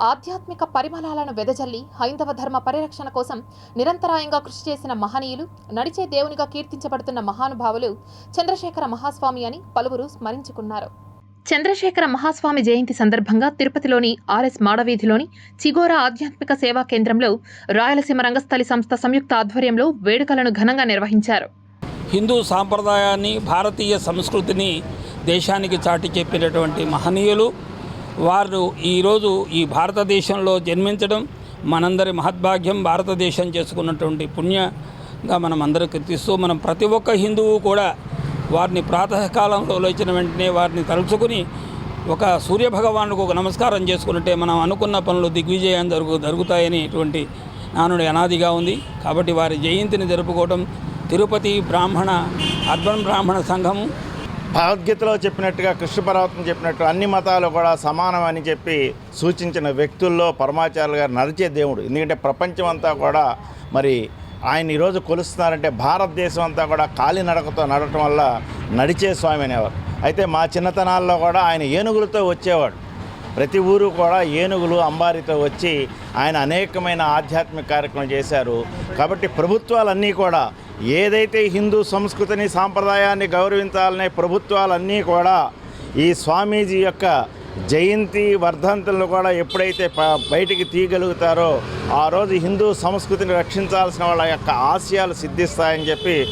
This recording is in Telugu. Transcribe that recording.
ఆధ్యాత్మిక పరిమళాలను వెదజల్లి హైందవ ధర్మ పరిరక్షణ కోసం నిరంతరాయంగా కృషి చేసిన మహనీయులు నడిచే దేవునిగా కీర్తించబడుతున్న మహానుభావులు చంద్రశేఖర మహాస్వామి అని పలువురు స్మరించుకున్నారు. చంద్రశేఖర మహాస్వామి జయంతి సందర్భంగా తిరుపతిలోని ఆర్ఎస్ మాడవీధిలోని చిగోరా ఆధ్యాత్మిక సేవా కేంద్రంలో రాయలసీమ రంగస్థలి సంస్థ సంయుక్త ఆధ్వర్యంలో వేడుకలను ఘనంగా నిర్వహించారు. హిందూ సాంప్రదాయాన్ని భారతీయ సంస్కృతిని దేశానికి చాటి చెప్పినటువంటి మహనీయులు వారు ఈరోజు ఈ భారతదేశంలో జన్మించడం మనందరి మహద్భాగ్యం. భారతదేశం చేసుకున్నటువంటి పుణ్యంగా మనం అందరూ కీర్తిస్తూ మనం ప్రతి ఒక్క హిందువు కూడా వారిని ప్రాతకాలంలో లేచిన వెంటనే వారిని తలుచుకుని ఒక సూర్యభగవానుకు ఒక నమస్కారం చేసుకున్నట్టే మనం అనుకున్న పనులు దిగ్విజయం జరుగు జరుగుతాయనేటువంటి నానుడి అనాదిగా ఉంది. కాబట్టి వారి జయంతిని జరుపుకోవడం తిరుపతి బ్రాహ్మణ అర్బన్ బ్రాహ్మణ సంఘము భగవద్గీతలో చెప్పినట్టుగా కృష్ణ పర్వతం చెప్పినట్టు అన్ని మతాలు కూడా సమానమని చెప్పి సూచించిన వ్యక్తుల్లో పరమాచార్యులు గారు నడిచే దేవుడు. ఎందుకంటే ప్రపంచం అంతా కూడా మరి ఆయన ఈరోజు కొలుస్తున్నారంటే భారతదేశం అంతా కూడా కాలినడకతో నడటం వల్ల నడిచే స్వామి అనేవారు. అయితే మా చిన్నతనాల్లో కూడా ఆయన ఏనుగులతో వచ్చేవాడు. ప్రతి ఊరు కూడా ఏనుగులు అంబారితో వచ్చి ఆయన అనేకమైన ఆధ్యాత్మిక కార్యక్రమం చేశారు. కాబట్టి ప్రభుత్వాలన్నీ కూడా ఏదైతే హిందూ సంస్కృతిని సాంప్రదాయాన్ని గౌరవించాలనే ప్రభుత్వాలన్నీ కూడా ఈ స్వామీజీ యొక్క జయంతి వర్ధంతులను కూడా ఎప్పుడైతే బయటికి తీయగలుగుతారో ఆ రోజు హిందూ సంస్కృతిని రక్షించాల్సిన వాళ్ళ యొక్క ఆశయాలు సిద్ధిస్తాయని చెప్పి